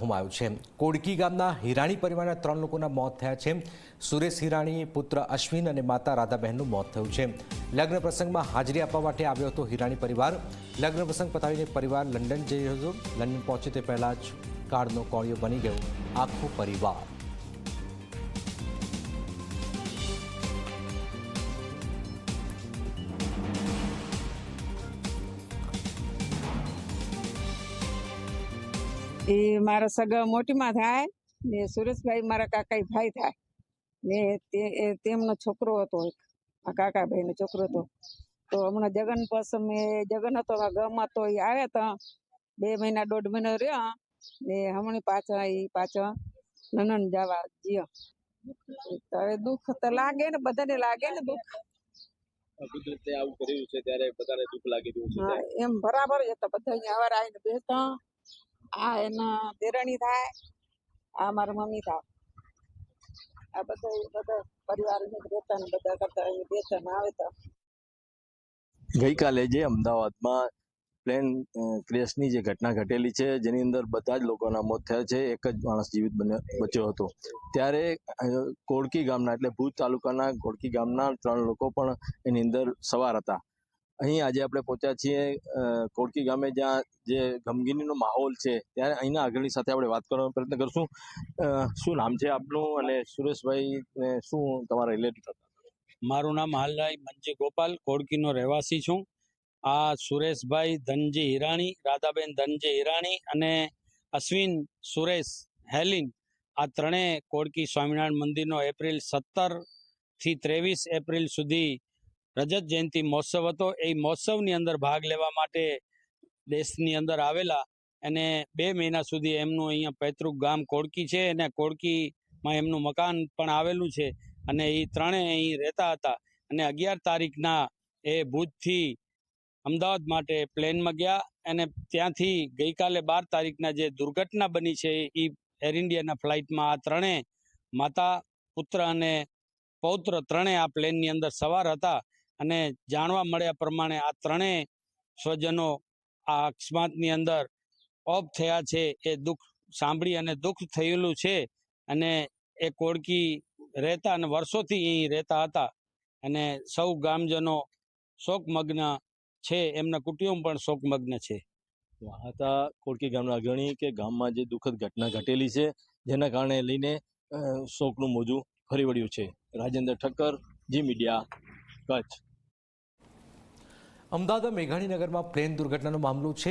હોમાયો છે. કોડકી ગામના હિરાણી પરિવારના ત્રણ લોકોના મોત થયા છે. સુરેશ હિરાણી, પુત્ર અશ્વિન અને માતા રાધાબહેનનું મોત થયું છે. લગ્ન પ્રસંગમાં હાજરી આપવા માટે આવ્યો હતો હિરાણી પરિવાર. લગ્ન પ્રસંગ પતાવીને પરિવાર લંડન જઈ રહ્યો હતો. લંડન પહોંચે તે પહેલાં જ કાળનો કોળિયો બની ગયો. આખો પરિવાર એ મારા સગા મોટીમાં થાય ને સુરેશભાઈ મારા કાકા ભાઈ થાય. ને તે તેમનો છોકરો હતો એક આ કાકા ભાઈ નો છોકરો હતો. તો હમણાં જગન પાસે મેં જગન હતો ગામમાં તો એ આવ્યા હતા બે મહિના દોઢ મહિનો રહ્યા ને હમણાં પાછા એ પાછા નનન જવા જ્યાં તો હવે દુઃખ તો લાગે ને બધાને લાગે ને દુઃખ. કુદરતે આવું કર્યું છે ત્યારે બધાને દુઃખ લાગી રહ્યું છે એમ બરાબર જ હતા બધા અહીંયા આવીને બેસતા આ એના દેરણી થાય, આ મારા મમ્મી થાય. આ બધા બધા પરિવાર રહેતા બધા કરતા અહીંયા આવે તો. ગઈકાલે જે અમદાવાદમાં પ્લેન ક્રેશની જે ઘટના ઘટેલી છે, જેની અંદર બધા જ લોકોના મોત થયા છે, એક જ માણસ જીવિત બચ્યો હતો. ત્યારે કોડકી ગામના, એટલે ભુજ તાલુકાના કોડકી ગામના ત્રણ લોકો પણ એની અંદર સવાર હતા. અહીં આજે આપણે પહોંચ્યા છીએ કોડકી ગામે, જ્યાં જે ગમગીનીનો માહોલ છે, ત્યારે અહીંના આગળની સાથે આપણે વાત કરવાનો પ્રયત્ન કરશું. શું નામ છે આપનું અને સુરેશભાઈ શું તમારા રિલેટેડ મારું નામ હાલરાય મંજી ગોપાલ કોડકીનો રહેવાસી છું. આ સુરેશભાઈ ધનજી હિરાણી, રાધાબેન ધનજી હિરાણી અને અશ્વિન, સુરેશ, હેલિન, આ ત્રણેય કોડકી સ્વામિનારાયણ મંદિરનો એપ્રિલ સત્તરથી ત્રેવીસ એપ્રિલ સુધી રજત જયંતિ મહોત્સવ હતો. એ મહોત્સવની અંદર ભાગ લેવા માટે દેશની અંદર આવેલા અને બે મહિના સુધી એમનું અહીંયા પૈતૃક ગામ કોડકી છે અને કોડકીમાં એમનું મકાન પણ આવેલું છે અને એ ત્રણેય અહીં રહેતા હતા. અને અગિયાર તારીખના એ ભુજથી અમદાવાદ માટે પ્લેનમાં ગયા અને ત્યાંથી ગઈકાલે બાર તારીખના જે દુર્ઘટના બની છે એ એર ઇન્ડિયાના ફ્લાઇટમાં આ ત્રણેય માતા, પુત્ર અને પૌત્ર ત્રણેય આ પ્લેનની અંદર સવાર હતા. અને જાણવા મળ્યા પ્રમાણે આ ત્રણેય સ્વજનો આ અકસ્માતની અંદર ઓફ થયા છે. એ દુઃખ સાંભળી અને દુઃખ થયેલું છે અને એ કોડકી રહેતા અને વર્ષોથી અહીં રહેતા હતા અને સૌ ગામજનો શોકમગ્ન છે. એમના કુટુંબ પણ શોકમગ્ન છે. હતા કોડકી ગામના અગ્રણી કે ગામમાં જે દુઃખદ ઘટના ઘટેલી છે, જેના કારણે લઈને શોકનું મોજું ફરી વળ્યું છે. રાજેન્દ્ર ઠક્કર, જી મીડિયા, કચ્છ. અમદાવાદ મેઘાણીનગરમાં પ્લેન દુર્ઘટનાનો મામલો છે.